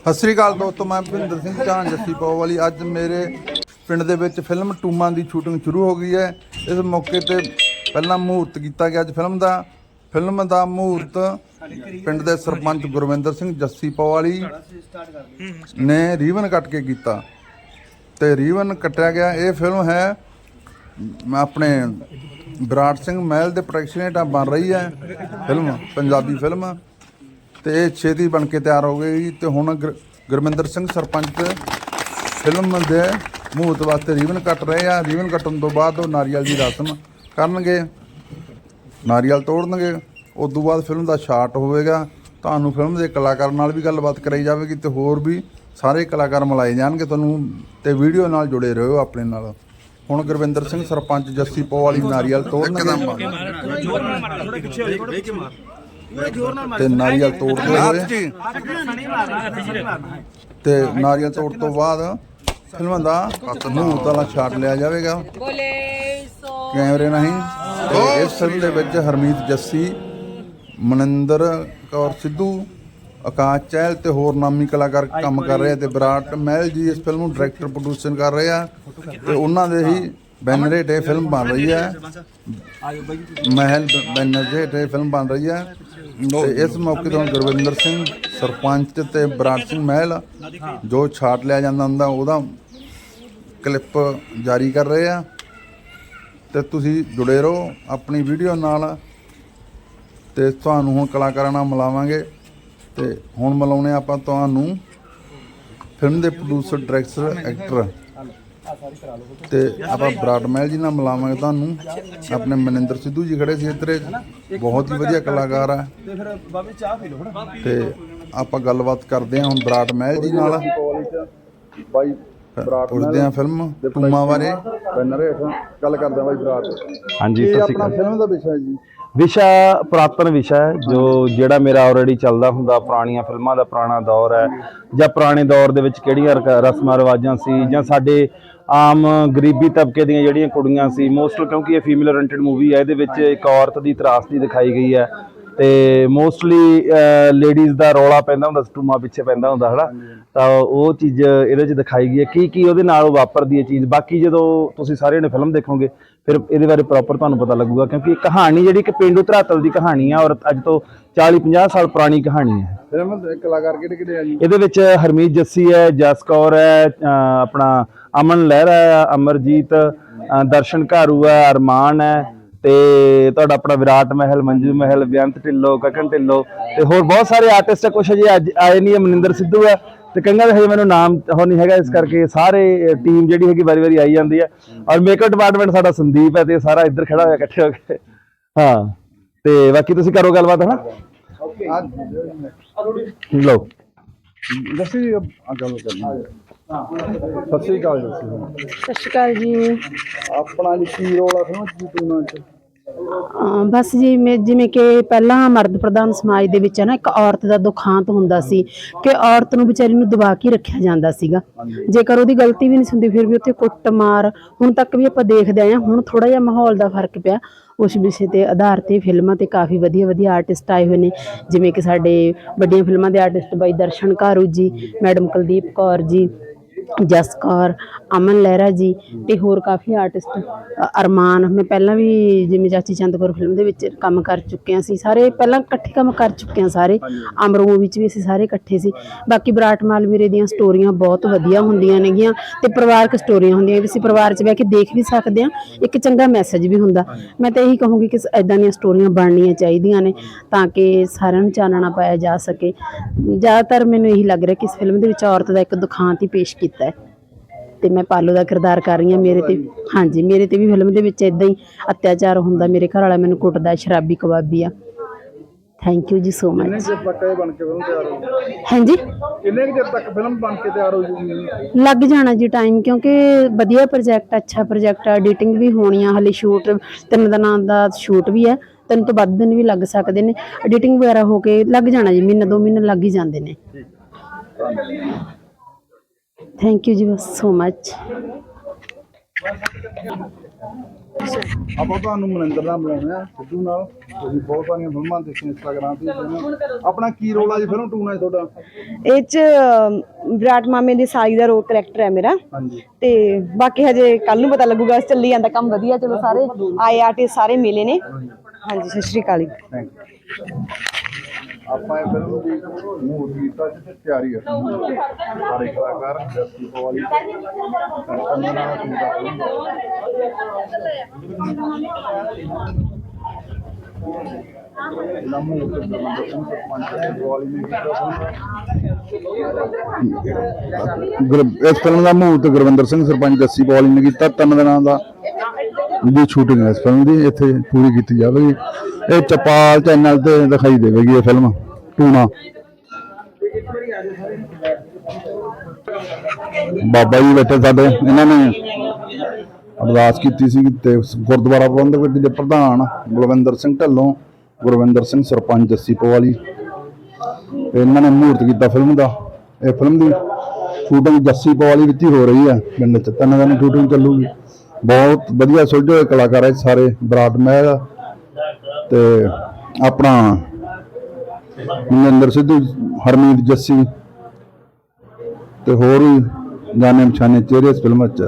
ਸਤਿ ਸ੍ਰੀ ਅਕਾਲ ਦੋਸਤੋ, ਮੈਂ ਭਿੰਦਰ ਸਿੰਘ ਚਾਹਨ ਜੱਸੀ ਪਾਓ ਵਾਲੀ। ਅੱਜ ਮੇਰੇ ਪਿੰਡ ਦੇ ਵਿੱਚ ਫਿਲਮ ਟੂਮਾਂ ਦੀ ਸ਼ੂਟਿੰਗ ਸ਼ੁਰੂ ਹੋ ਗਈ ਹੈ। ਇਸ ਮੌਕੇ ਤੇ ਪਹਿਲਾ ਮਹੂਰਤ ਕੀਤਾ ਗਿਆ ਅੱਜ ਫਿਲਮ ਦਾ। ਫਿਲਮ ਦਾ ਮਹੂਰਤ ਪਿੰਡ ਦੇ ਸਰਪੰਚ ਗੁਰਵਿੰਦਰ ਸਿੰਘ, ਜੱਸੀ ਪਾਉ ਵਾਲੀ ਨੇ ਰੀਵਨ ਕੱਟ ਕੇ ਕੀਤਾ। ਤੇ ਰੀਵਨ ਕੱਟਿਆ ਗਿਆ। ਇਹ ਫਿਲਮ ਹੈ ਆਪਣੇ ਵਿਰਾਟ ਸਿੰਘ ਮਹਿਲ ਦੇ ਪ੍ਰੋਡਕਸ਼ਨ ਹੇਠਾਂ ਬਣ ਰਹੀ ਹੈ। Film, Punjabi film. ਤੇ ਇਹ ਛੇਤੀ ਬਣ ਕੇ ਤਿਆਰ ਹੋ ਗਈ ਤੇ ਹੁਣ ਗੁਰ- ਗੁਰਮਿੰਦਰ ਸਿੰਘ ਸਰਪੰਚ ਫਿਲਮ ਦੇ ਮੂਹਤ ਵਾਸਤੇ ਰੀਵਨ ਕੱਟ ਰਹੇ ਆ। ਰੀਵਨ ਕੱਟਣ ਤੋਂ ਬਾਅਦ ਉਹ ਨਾਰੀਅਲ ਦੀ ਰਸਮ ਕਰਨਗੇ ਨਾਰੀਅਲ ਤੋੜਨਗੇ ਉਸ ਤੋਂ ਬਾਅਦ ਫਿਲਮ ਦਾ ਸ਼ਾਟ ਹੋਵੇਗਾ। ਤੁਹਾਨੂੰ ਫਿਲਮ ਦੇ ਕਲਾਕਾਰ ਨਾਲ ਵੀ ਗੱਲਬਾਤ ਕਰਾਈ ਜਾਵੇਗੀ ਤੇ ਹੋਰ ਵੀ ਸਾਰੇ ਕਲਾਕਾਰ ਮਿਲਾਏ ਜਾਣਗੇ ਤੁਹਾਨੂੰ ਤੇ ਵੀਡੀਓ ਨਾਲ ਜੁੜੇ ਰਹੋ ਆਪਣੇ ਨਾਲ। ਹੁਣ ਗੁਰਵਿੰਦਰ ਸਿੰਘ ਸਰਪੰਚ ਜੱਸੀ ਪੋ ਵਾਲੀ ਨਾਰੀਅਲ ਤੋੜਨਗੇ। ਤੇ ਨਾਰੀਅਲ ਤੋੜਦੇ ਹੋਏ। ਤੇ ਨਾਰੀਅਲ ਤੋੜ ਤੋਂ ਬਾਅਦ ਫਿਲਮਾਂ ਦਾ ਮੂੰਹ ਵਾਲਾ ਸ਼ਾਟ ਲਿਆ ਜਾਵੇਗਾ। ਬੋਲੇ ਸੋ ਕੈਮਰੇ ਨਹੀਂ ਤੇ ਇਸ ਫਿਲਮ ਦੇ ਵਿੱਚ ਹਰਮੀਤ ਜੱਸੀ ਮਨਿੰਦਰ ਕੌਰ ਸਿੱਧੂ ਆਕਾਸ਼ ਚਹਿਲ ਤੇ ਹੋਰ ਨਾਮੀ ਕਲਾਕਾਰ ਕੰਮ ਕਰ ਰਹੇ ਆ ਤੇ ਵਿਰਾਟ ਮਹਿਲ ਜੀ ਇਸ ਫਿਲਮ ਨੂੰ ਡਾਇਰੈਕਟਰ ਪ੍ਰੋਡਿਊਸਰ ਕਰ ਰਹੇ ਆ। ਤੇ ਉਹਨਾਂ ਦੇ ਹੀ ਬੈਨਰ ਹੇਠ ਫਿਲਮ ਬਣ ਰਹੀ ਹੈ। ਮਹਿਲ ਬ- ਬੈਨਰ ਫਿਲਮ ਬਣ ਰਹੀ ਹੈ। ਤੇ ਇਸ ਮੌਕੇ ਤੋਂ ਗੁਰਵਿੰਦਰ ਸਿੰਘ, ਸਰਪੰਚ ਤੇ ਵਿਰਾਟ ਸਿੰਘ ਮਹਿਲ ਜੋ ਛਾਟ ਲਿਆ ਜਾਂਦਾ ਹੁੰਦਾ, ਉਹਦਾ ਕਲਿੱਪ ਜਾਰੀ ਕਰ ਰਹੇ ਆ। ਤੇ ਤੁਸੀਂ ਜੁੜੇ ਰਹੋ ਆਪਣੀ ਵੀਡੀਓ ਨਾਲ। ਤੇ ਤੁਹਾਨੂੰ ਹੁਣ ਕਲਾਕਾਰਾਂ ਨਾਲ ਮਿਲਾਵਾਂਗੇ। ਤੇ ਹੁਣ ਮਿਲਾਉਣੇ ਆਪਾਂ ਤੁਹਾਨੂੰ ਫਿਲਮ ਦੇ ਪ੍ਰੋਡਿਊਸਰ ਡਾਇਰੈਕਟਰ ਐਕਟਰ ਤੇ ਆਪਾਂ ਬਰਾਡ ਮਹਿਲ ਜੀ ਨਾਲ ਮਿਲਾਵਾਂਗੇ ਤੁਹਾਨੂੰ। ਆਪਣੇ ਮਨਿੰਦਰ ਸਿੱਧੂ ਜੀ ਖੜੇ ਸੀ ਇੱਧਰ। ਬਹੁਤ ਹੀ ਵਧੀਆ ਕਲਾਕਾਰ ਆ। ਤੇ ਫਿਰ ਬਾਬੇ ਚਾਹ ਪੀ ਲਓ ਹਣਾ ਤੇ ਆਪਾਂ ਗੱਲਬਾਤ ਕਰਦੇ ਹਾਂ ਹੁਣ ਬਰਾਟ ਮਹਿਲ ਜੀ ਨਾਲ। ਬਾਈ ਪੁੱਛਦੇ ਹਾਂ ਫਿਲਮ ਟੂਮਾ ਬਾਰੇ। ਬੈਨਰ ਹੇਠ ਗੱਲ ਕਰਦੇ ਹਾਂ ਬਾਈ ਬਰਾਟ। ਹਾਂਜੀ ਸਤਿ ਸ਼੍ਰੀ ਆਪਣਾ ਅਕਾਲ। ਫਿਲਮ ਦਾ ਵਿਸ਼ਾ ਜੀ। ਵਿਸ਼ਾ, ਪੁਰਾਤਨ ਵਿਸ਼ਾ ਹੈ, ਜੋ ਜਿਹੜਾ ਮੇਰਾ ਆਲਰੇਡੀ ਚੱਲਦਾ ਹੁੰਦਾ, ਪੁਰਾਣੀਆਂ ਫਿਲਮਾਂ ਦਾ ਪੁਰਾਣਾ ਦੌਰ ਹੈ, ਜਾਂ ਪੁਰਾਣੇ ਦੌਰ ਦੇ ਵਿੱਚ ਕਿਹੜੀਆਂ ਰਕ- ਰਸਮਾਂ, ਰਿਵਾਜਾਂ ਸੀ, ਜਾਂ ਸਾਡੇ ਆਮ ਗਰੀਬੀ ਤਬਕੇ ਦੀਆਂ ਜਿਹੜੀਆਂ ਕੁੜੀਆਂ ਸੀ ਮੋਸਟਲੀ ਕਿਉਂਕਿ ਇਹ ਫੀਮੇਲ ਓਰੀਐਂਟਡ ਮੂਵੀ ਹੈ, ਇਹਦੇ ਵਿੱਚ ਇੱਕ ਔਰਤ ਦੀ ਤਰਾਸਦੀ ਦਿਖਾਈ ਗਈ ਹੈ ਤੇ ਮੋਸਟਲੀ ਲੇਡੀਜ਼ ਦਾ ਰੌਲਾ ਪੈਂਦਾ ਹੁੰਦਾ ਸਟੂਮਾ ਪਿੱਛੇ ਪੈਂਦਾ ਹੁੰਦਾ ਹਨਾ? ਤਾਂ ਉਹ ਚੀਜ਼ ਇਹਦੇ 'ਚ ਦਿਖਾਈ ਗਈ ਹੈ। ਕੀ ਕੀ ਉਹਦੇ ਨਾਲ ਉਹ ਵਾਪਰਦੀ ਹੈ ਚੀਜ਼? ਬਾਕੀ ਜਦੋਂ ਤੁਸੀਂ ਸਾਰੇ ਨੇ ਫਿਲਮ ਦੇਖੋਗੇ ਫਿਰ ਇਹਦੇ ਬਾਰੇ ਪ੍ਰੋਪਰ ਤੁਹਾਨੂੰ ਪਤਾ ਲੱਗੂਗਾ ਕਿਉਂਕਿ ਇਹ ਕਹਾਣੀ ਜਿਹੜੀ ਕਿ ਪਿੰਡੂ ਧਰਾਤਲ ਦੀ ਕਹਾਣੀ ਆ ਔਰ ਅੱਜ ਤੋਂ 40 50 ਸਾਲ ਪੁਰਾਣੀ ਕਹਾਣੀ ਹੈ। ਫਿਲਮ ਦੇ ਕਲਾਕਾਰ ਕਿਹੜੇ ਕਿਹੜੇ ਆ ਜੀ? ਇਹਦੇ ਵਿੱਚ ਹਰਮੀਤ ਜੱਸੀ ਹੈ ਜਸ ਕੌਰ ਹੈ ਆਪਣਾ ਅਮਨ ਲਹਿਰਾ ਹੈ ਅਮਰਜੀਤ ਦਰਸ਼ਨ ਘਾਰੂ ਹੈ ਅਰਮਾਨ ਹੈ ਤੇ ਤੁਹਾਡਾ ਆਪਣਾ ਵਿਰਾਟ ਮਹਿਲ ਮੰਜੂ ਮਹਿਲ ਬੇਅੰਤ ਢਿੱਲੋਂ ਕਕਨ ਢਿੱਲੋਂ ਤੇ ਹੋਰ ਬਹੁਤ ਸਾਰੇ ਆਰਟਿਸਟ ਹੈ ਕੁਛ ਅਜੇ ਅੱਜ ਆਏ ਨਹੀਂ ਮਨਿੰਦਰ ਸਿੱਧੂ ਹੈ ਤੇ ਕੰਗਾ ਦਾ ਹਜੇ ਮੈਨੂੰ ਨਾਮ ਹੋ ਨਹੀਂ ਹੈਗਾ ਇਸ ਕਰਕੇ ਸਾਰੇ ਟੀਮ ਜਿਹੜੀ ਹੈਗੀ ਵਾਰੀ ਵਾਰੀ ਆਈ ਜਾਂਦੀ ਹੈ ਔਰ ਮੇਕਅਪ ਡਿਪਾਰਟਮੈਂਟ ਸਾਡਾ ਸੰਦੀਪ ਹੈ ਤੇ ਸਾਰਾ ਇੱਧਰ ਖੜਾ ਹੋਇਆ ਇਕੱਠੇ ਹੋ ਕੇ। ਹਾਂ ਤੇ ਬਾਕੀ ਤੁਸੀਂ ਕਰੋ ਗੱਲਬਾਤ ਹਨਾ? ਲਓ। ਦੱਸੀ ਆ ਗੱਲ ਕਰਨੀ। ਸਤਿ ਸ੍ਰੀ ਅਕਾਲ ਜੀ। ਸਤਿ ਸ਼੍ਰੀ ਅਕਾਲ ਜੀ। ਆਪਣਾ ਜੀ ਕੀ ਰੋਲ ਆ ਫਿਲਮ ਚ ਟੂਮਾ ਚ? ਬਸ ਜੀ ਮੈਂ ਜਿਵੇਂ ਕਿ ਪਹਿਲਾਂ ਮਰਦ ਪ੍ਰਧਾਨ ਸਮਾਜ ਦੇ ਵਿੱਚ ਹੈ ਨਾ ਇੱਕ ਔਰਤ ਦਾ ਦੁਖਾਂਤ ਹੁੰਦਾ ਸੀ ਕਿ ਔਰਤ ਨੂੰ ਵਿਚਾਰੀ ਨੂੰ ਦਬਾ ਕੇ ਰੱਖਿਆ ਜਾਂਦਾ ਸੀਗਾ। ਜੇਕਰ ਉਹਦੀ ਗਲਤੀ ਵੀ ਨਹੀਂ ਹੁੰਦੀ ਫਿਰ ਵੀ ਉੱਥੇ ਕੁੱਟ ਮਾਰ ਹੁਣ ਤੱਕ ਵੀ ਆਪਾਂ ਦੇਖਦੇ ਆਏ ਹਾਂ ਹੁਣ ਥੋੜਾ ਜਿਹਾ ਮਾਹੌਲ ਦਾ ਫ਼ਰਕ ਪਿਆ। ਉਸ ਵਿਸ਼ੇ ਤੇ ਆਧਾਰ ਤੇ ਫਿਲਮਾਂ ਤੇ ਕਾਫੀ ਵਧੀਆ ਵਧੀਆ ਆਰਟਿਸਟ ਆਏ ਹੋਏ ਨੇ। ਜਿਵੇਂ ਕਿ ਸਾਡੇ ਵੱਡੀਆਂ ਫਿਲਮਾਂ ਦੇ ਆਰਟਿਸਟ ਬਾਈ ਦਰਸ਼ਨ ਘਾਰੂ ਜੀ ਮੈਡਮ ਕੁਲਦੀਪ ਕੌਰ ਜੀ ਜਸ ਕੌਰ ਅਮਨ ਲਹਿਰਾ ਜੀ ਤੇ ਹੋਰ ਕਾਫੀ ਆਰਟਿਸਟ ਅਰਮਾਨ। ਮੈਂ ਪਹਿਲਾਂ ਵੀ ਜਿਵੇਂ ਚਾਚੀ ਚੰਦਕੌਰ ਫਿਲਮ ਦੇ ਵਿੱਚ ਕੰਮ ਕਰ ਚੁੱਕਿਆ ਸੀ, ਸਾਰੇ ਪਹਿਲਾਂ ਇਕੱਠੇ ਕੰਮ ਕਰ ਚੁੱਕੇ ਹਾਂ ਸਾਰੇ। ਅਮਰ ਮੂਵੀ ਵਿੱਚ ਵੀ ਅਸੀਂ ਸਾਰੇ ਇਕੱਠੇ ਸੀ। ਬਾਕੀ ਬਰਾਟ ਮਾਲਵੀਰੇ ਦੀਆਂ ਸਟੋਰੀਆਂ ਬਹੁਤ ਵਧੀਆ ਹੁੰਦੀਆਂ ਨੇਗੀਆਂ ਤੇ ਪਰਿਵਾਰਕ ਸਟੋਰੀਆਂ ਹੁੰਦੀਆਂ ਵੀ ਅਸੀਂ ਪਰਿਵਾਰ 'ਚ ਬਹਿ ਕੇ ਦੇਖ ਵੀ ਸਕਦੇ ਹਾਂ, ਇੱਕ ਚੰਗਾ ਮੈਸੇਜ ਵੀ ਹੁੰਦਾ। ਮੈਂ ਤਾਂ ਇਹੀ ਕਹੂੰਗੀ ਕਿ ਐਦਾਂ ਦੀਆਂ ਸਟੋਰੀਆਂ ਬਣਨੀਆਂ ਚਾਹੀਦੀਆਂ ਨੇ ਤਾਂ ਕਿ ਸਾਰਿਆਂ ਨੂੰ ਚਾਨਣਾ ਪਾਇਆ ਜਾ ਸਕੇ। ਜ਼ਿਆਦਾਤਰ ਮੈਨੂੰ ਇਹੀ ਲੱਗ ਰਿਹਾ ਕਿ ਇਸ ਫਿਲਮ ਦੇ ਵਿੱਚ ਔਰਤ ਦਾ ਇੱਕ ਦੁਖਾਂਤ ਹੀ ਪੇਸ਼ ਕੀਤਾ ਹੈ। ਤੇ ਮੈਂ ਪਾਲੋ ਦਾ ਕਿਰਦਾਰ ਕਰ ਰਹੀ ਹਾਂ। ਮੇਰੇ ਤੇ ਹਾਂਜੀ ਮੇਰੇ ਤੇ ਵੀ ਫਿਲਮ ਦੇ ਵਿੱਚ ਇਦਾਂ ਹੀ ਅਤਿਆਚਾਰ ਹੁੰਦਾ। ਮੇਰੇ ਘਰ ਵਾਲਾ ਮੈਨੂੰ ਕੁੱਟਦਾ ਸ਼ਰਾਬੀ ਕਬਾਬੀ ਆ। ਥੈਂਕ ਯੂ ਜੀ ਸੋ ਕਿੰਨੇ ਮਚ ਚਿਰ ਤੱਕ ਇਹ ਬਣ ਕੇ ਫਿਲਮ ਤਿਆਰ ਹੋ ਹਾਂਜੀ? ਕਿੰਨੇ ਕੁ ਚਿਰ ਤੱਕ ਫਿਲਮ ਬਣ ਕੇ ਤਿਆਰ ਹੋ ਜੂਗੀ? ਲੱਗ ਜਾਣਾ ਜੀ ਟਾਈਮ ਕਿਉਂਕਿ ਵਧੀਆ ਪ੍ਰੋਜੈਕਟ ਅੱਛਾ ਪ੍ਰੋਜੈਕਟ ਆ। ਐਡੀਟਿੰਗ ਵੀ ਹੋਣੀ ਆ ਹਲੇ ਸ਼ੂਟ ਤਿੰਨ ਦਿਨਾਂ ਦਾ ਸ਼ੂਟ ਵੀ ਹੈ ਤਿੰਨ ਤੋਂ ਵੱਧ ਦਿਨ ਵੀ ਲੱਗ ਸਕਦੇ ਨੇ। ਐਡੀਟਿੰਗ ਵਗੈਰਾ ਹੋ ਕੇ ਲੱਗ ਜਾਣਾ ਜੀ। ਮਹੀਨਾ ਦੋ ਮਹੀਨੇ ਲੱਗ ਹੀ ਜਾਂਦੇ ਨੇ। ਥੈਂਕ ਯੂ ਜੀ ਸੋ ਮਚ ਆਪਾਂ ਤੁਹਾਨੂੰ ਮਨਿੰਦਰ ਨਾਲ ਮਿਲਾਉਣੇ ਸਿੱਧੂ ਨਾਲ। ਤੁਸੀਂ ਬਹੁਤ ਸਾਰੀਆਂ ਫਿਲਮਾਂ ਦੇਖੀਆਂ ਇੰਸਟਾਗ੍ਰਾਮ ਤੇ। ਆਪਣਾ ਕੀ ਰੋਲ ਆ ਜੀ ਫਿਲਮ ਟੂਨਾ 'ਚ ਤੁਹਾਡਾ? ਇਹ ਚ ਵਿਰਾਟ ਮਾਮੇ ਦੀ ਸਾਈ ਦਾ ਰੋਲ ਕਰੈਕਟਰ ਹੈ ਮੇਰਾ। ਹਾਂਜੀ। ਤੇ ਬਾਕੀ ਹਜੇ ਕੱਲ ਨੂੰ ਪਤਾ ਲੱਗੂਗਾ ਚੱਲੀ ਜਾਂਦਾ ਕੰਮ ਵਧੀਆ ਚਲੋ ਸਾਰੇ ਆਏ ਆਰਟਿਸਟ ਸਾਰੇ ਮਿਲੇ ਨੇ। ਹਾਂਜੀ। ਸਤਿ ਸ਼੍ਰੀ ਅਕਾਲ ਜੀ। ਥੈਂਕ ਯੂ ਆਪਾਂ ਇਹ ਫਿਲਮ ਦੀ ਮੂਡ ਕੀਤਾ ਜਿੱਥੇ ਤਿਆਰੀ ਹੈ ਸਾਰੇ ਕਲਾਕਾਰ, ਜੱਸੀ ਪਵਾਲੀ ਕੰਗਨਾ ਨਮੋ ਇਸ ਫਿਲਮ ਦਾ ਮੂਰਤ ਗੁਰਵਿੰਦਰ ਸਿੰਘ, ਸਰਪੰਚ ਜੱਸੀ ਪਵਾਲੀ ਨੇ ਕੀਤਾ, ਤਿੰਨ ਦਿਨਾਂ ਦਾ। ਦੀ ਸ਼ੂਟਿੰਗ ਹੈ ਇਸ ਫਿਲਮ ਦੀ, ਇੱਥੇ ਪੂਰੀ ਕੀਤੀ ਜਾਵੇਗੀ। ਇਹ ਚਪਾਲ ਚੈਨਲ ਤੇ ਦਿਖਾਈ ਦੇਵੇਗੀ ਇਹ ਫਿਲਮ ਟੂਣਾ। ਬਾਬਾ ਜੀ ਬੈਠੇ ਸਾਡੇ, ਇਹਨਾਂ ਨੇ ਅਰਦਾਸ ਕੀਤੀ ਸੀ ਤੇ ਗੁਰਦੁਆਰਾ ਪ੍ਰਬੰਧਕ ਕਮੇਟੀ ਦੇ ਪ੍ਰਧਾਨ ਬਲਵਿੰਦਰ ਸਿੰਘ ਢੱਲੋਂ, ਗੁਰਵਿੰਦਰ ਸਿੰਘ ਸਰਪੰਚ ਜੱਸੀ ਪਵਾਲੀ, ਤੇ ਇਹਨਾਂ ਨੇ ਮੂਰਤ ਕੀਤਾ ਫਿਲਮ ਦਾ। ਇਹ ਫਿਲਮ ਦੀ ਸ਼ੂਟਿੰਗ ਜੱਸੀ ਪਵਾਲੀ ਵਿੱਚ ਹੀ ਹੋ ਰਹੀ ਹੈ। ਪਿੰਡ ਚ ਤਿੰਨ ਦਿਨ ਸ਼ੂਟਿੰਗ ਚੱਲੂਗੀ। ਬਹੁਤ ਵਧੀਆ ਸੁਲਝੇ ਹੋਏ ਕਲਾਕਾਰ ਹੈ ਸਾਰੇ ਬਰਾਟ ਮਹਿਲ ਤੇ ਆਪਣਾ ਮਨਿੰਦਰ ਸਿੱਧੂ, ਹਰਮੀਤ ਜੱਸੀ ਤੇ ਹੋਰ ਵੀ ਜਾਣੇ ਪਛਾਣੇ ਚਿਹਰੇ ਇਸ ਫਿਲਮ ਵਿੱਚ